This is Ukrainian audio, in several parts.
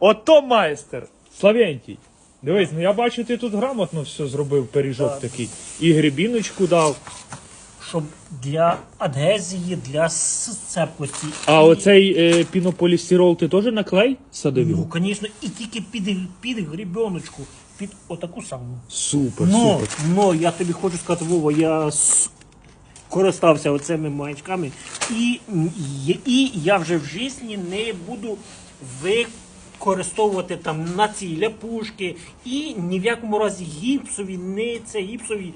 Ото майстер! Славентій. Дивись, ну я бачу, ти тут грамотно все зробив, пиріжок такий. І грибіночку дав. Щоб для адгезії, для сцепкості. А І- оцей е, пінополістирол ти теж на клей садив його? Ну, звісно, і тільки під, під грібеночку, під отаку саму. Супер, Ну, супер. ну, я тобі хочу сказати, Вова, я с- користався оцими маячками, і, і, і я вже в житті не буду використовувати там на ці ляпушки і ні в якому разі гіпсові, не гіпсові.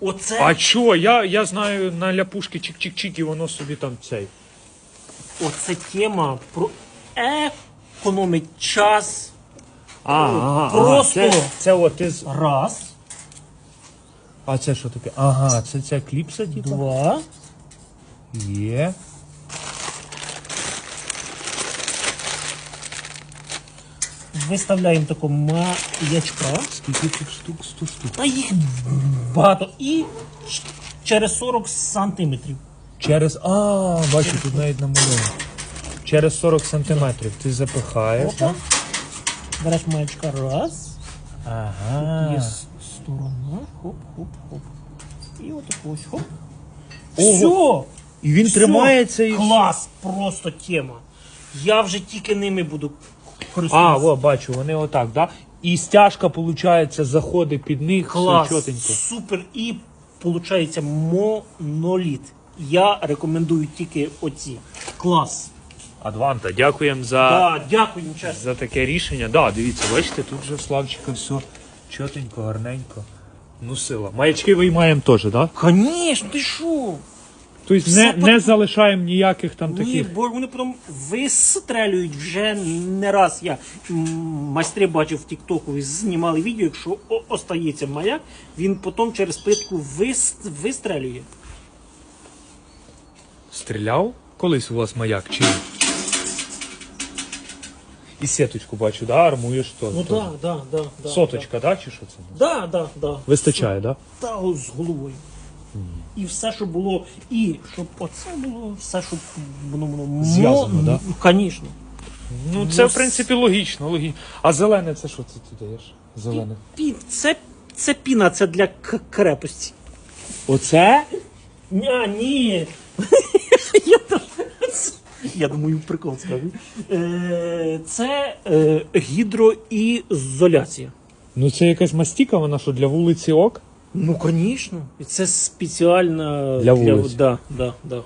Оце, А чого? Я, я знаю на ляпушки чик-чик-чик, і воно собі там цей. оце тема про економить час. А, ага, Просто- ага. Це, це от ти з... Раз, А це що таке? Ага, це ця кліпса, типу? два. Є. Виставляємо таку маячка. Скільки тут штук? 100 штук. Та їх багато. І через 40 сантиметрів. Через. А, бачу, тут навіть намальовано. Через 40 сантиметрів ти запихаєш. Опа. Береш маячка раз. Ага. Є с- сторона. Хоп, хоп, хоп. І от ось хоп. Ого. Все! І він Все. тримається і. Клас, просто тема. Я вже тільки ними буду А, о, бачу, вони отак, да? І стяжка, виходить, заходить під них, Клас, все чотенько. супер. І виходить моноліт. Я рекомендую тільки оці. Клас. Адванта, дякуємо за, Так, дякую, чесно. за таке рішення. Да, дивіться, бачите, тут вже в Славчика все чотенько, гарненько. Ну, сила. Маячки виймаємо теж, так? Да? Конечно, ти що? Тобто Все не, по- не залишаємо ніяких там Ні, таких. бо вони потім вистрелюють вже не раз. Я м, майстри бачив в Тіктоку, і знімали відео, якщо о- остається маяк, він потім через плитку вис, вистрелює. Стріляв колись у вас маяк чи ні? І сіточку бачу, да? Армуєш то. Ну то. так, да, да, да. Соточка, да? чи що це? Да, да, да. Вистачає, да? Та о, з головою. І все, що було, і щоб оце було, все, щоб воно воно Зв'язано, да? Звісно. Ну, це в принципі логічно, логічно. А зелене це що це ти даєш? Зелене. Пі, це, це піна, це для к- крепості. Оце? Ня, ні. я, я думаю, прикол скажу. Е, це е, гідроізоляція. Ну це якась мастіка, вона що для вулиці ок? Ну, звісно. І це спеціальна Для вулиць. Да, да, да.